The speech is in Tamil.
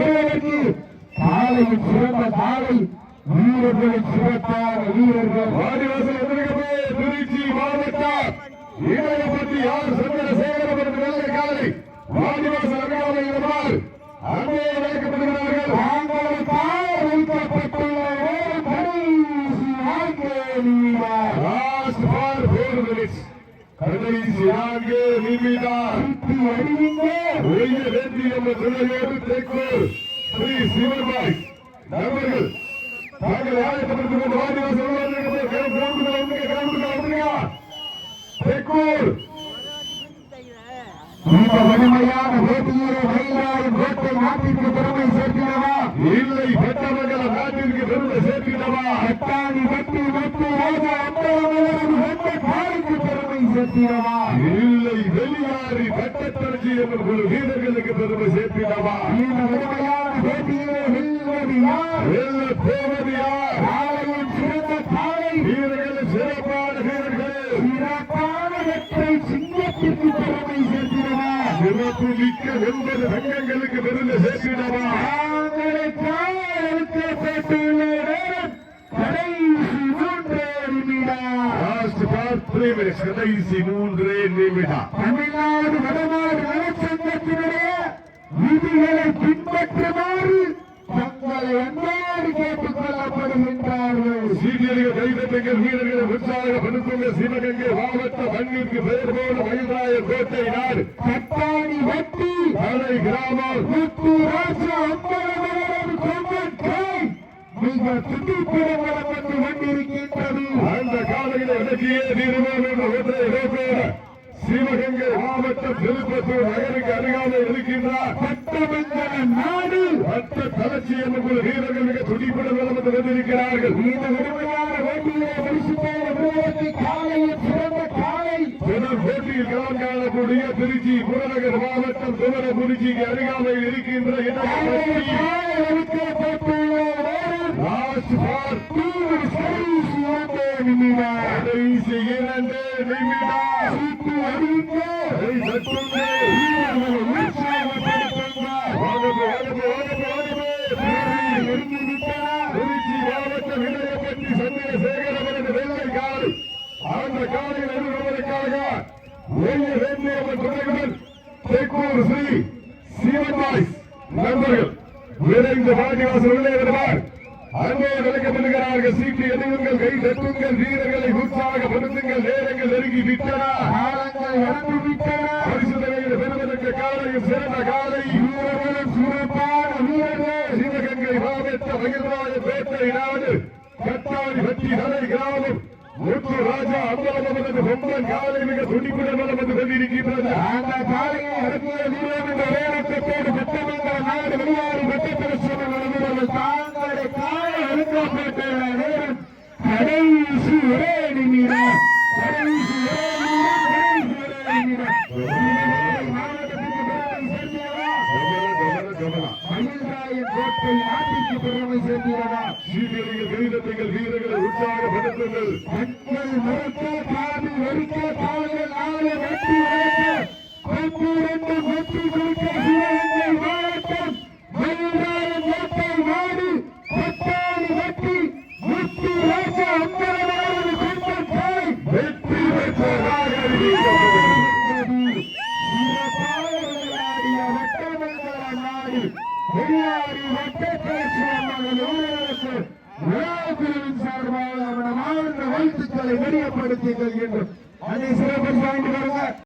வீரருக்கு காலையில் சிறந்த காலை வீரர்களின் சிறப்பான வீரர்கள். வாடிவாசல் எதிர்கவே திருச்சி மாவட்டம். இளையபதி யார் சந்திரசேகரம் என்று நல்ல காலை? வாடிவாசல் அருகாமை இருந்தால் அங்கே வைக்கப்படுகிறார்கள். தாங்களுக்காக வைக்கப்பட்டுள்ள கடைசி வாழ்க்கை லாஸ்ட் ஃபார் ஃபோர் மினிட்ஸ் கடைசி நான்கு நிமிடம் சுற்றி அடியுங்க ஒய்ய வெற்றி என்ற துணையோடு தேக்கூர் ஸ்ரீ சிவபாய் நண்பர்கள். தாங்கள் ஆயத்தப்படுத்திக் கொண்டு வாடிவாசல் கிளம்புங்க தேக்கூர் இந்த வலிமையான போட்டியிலே மயிலாடும் கோட்டை நாட்டிற்கு பெருமை சேர்க்கிறவா இல்லை பெற்றவர்கள் நாட்டிற்கு பெருமை சேர்க்கிறவா அட்டாணி வெட்டி வெட்டி ராஜா அம்பலமலரும் சேர்க்கிறவா இல்லை வெளியாறி பட்டத்தரசி என்ற ஒரு வீரர்களுக்கு பெருமை சேர்க்கிறவா இந்த வலிமையான போட்டியிலே வெல்வது யார்? வெல்ல போவது யார்? காலையின் சிறந்த காலை வீரர்கள் சிறப்பான வீரர்கள். சிறப்பான வெற்றை சிங்கத்திற்கு பெருமை சேர்க்கிறவா சிறப்பு மிக்க ஒன்பது சங்கங்களுக்கு பெருமை சேர்க்கிறவா தாங்களுக்காக எடுக்கப்பட்டுள்ள நேரம் கடைசி மூன்றே நிமிடம் லாஸ்ட் மினிட்ஸ் கடைசி மூன்றே நிமிடம் தமிழ்நாடு வடநாடு நலச்சங்கத்தினுடைய விதிகளை பின்பற்றுமாறு தங்களை அன்போடு கேட்டுக் கொள்ளப்படுகின்றார்கள். சீனியர்கள் கைதட்டுங்கள் வீரர்களை உற்சாகப்படுத்துங்க சிவகங்கை மாவட்ட மண்ணிற்கு பெயர் போன மயில்ராயர் கோட்டை நாடு. கட்டாணி வெட்டி மலை கிராமம். முத்து ராஜா அம்பலவரது கொம்பன் காய் மிக துடிப்புடன் வந்து கொண்டிருக்கின்றது அந்த காலையில் இலக்கிய தீர்மானம் என்ற ஒன்றை இழப்போட சிவகங்கை மாவட்டம் திருப்பத்தூர் நகருக்கு அருகாமையில் இருக்கின்றார் நாடு மற்ற தளர்ச்சி என்ற வீரர்கள் மிக துடிப்பட வலம் வந்து கொண்டிருக்கிறார்கள் இந்த விடுமையான வேட்டியிலே பரிசு பெற காலையில் சிறந்த காலை தொடர் போட்டியில் களம் காணக்கூடிய திருச்சி புறநகர் மாவட்டம் துவரபுரிச்சிக்கு அருகாமையில் இருக்கின்ற ஒதுக்கப்பட்டுள்ள நேரம் லாஸ்ட் ஃபார் தீவிர கடைசி ஒன்றே நிமிடம் கடைசி இரண்டு நிமிடம் சீட்டு அறிவிக்க கை தட்டுங்கள். வீரர்களை உற்சாகப்படுத்துங்கள் வாங்கப்போ, வாங்கப்போ, வாங்கப்போ, வாங்கப்போ. நெருங்கி விட்டன திருச்சி மாவட்டம் இளையப்பட்டி சந்திரசேகரம் என்ற வெள்ளை காலை அந்த காலையில் எதிர்கொள்வதற்காக ஒய்ய வேண்டியவன் துணையுடன் தேக்கூர் ஸ்ரீ சிவபாய் நண்பர்கள் விரைந்து வாடிவாசல் உள்ளே வருவார் அங்கே விளக்கப்படுகிறார்கள் சீட்டு எதுவுங்கள் கை தட்டுங்கள் வீரர்களை உற்சாகப்படுத்துங்கள் நேரங்கள் நெருங்கி விட்டன. காலங்கள் இறந்து விட்டன. பரிசுத்தனையில் பெறுவதற்கு காலையில் சிறந்த காலை. வீரர்களும் சிறப்பான வீரர்கள் சிவகங்கை மாவட்ட மகிழ்வாய பேட்டை நாடு கட்டாணி வட்டி தலை கிராமம். முத்து ராஜா அம்பலமது பொம்பன் காலை மிக துடிப்புடன் வந்து கொண்டிருக்கின்றது. அந்த காலையை அடக்கிய வீரர் என்ற வேடக்கத்தோடு பட்டமங்கல நாடு வெளியாறு வெட்டப்பிரசன நடந்தவர்கள் தாங்களுடைய காலை அழுக்கப்பட்டுள்ள நேரம் கடைசி ஒரே நிமிடம் கடைசி ஒரே வீரர்களை உற்சாகப்படுத்துங்கள் மக்கள் மறுக்க காது வெறுக்க கால்கள் நாளை வெட்டி வளர்க்க வெற்றி கொடுக்க பெரியாரி சார்பாக மாவட்ட வாழ்த்துக்களை தெரியப்படுத்திக் கொள்கின்றோம். அதை சிறப்பு வாங்கி வருங்க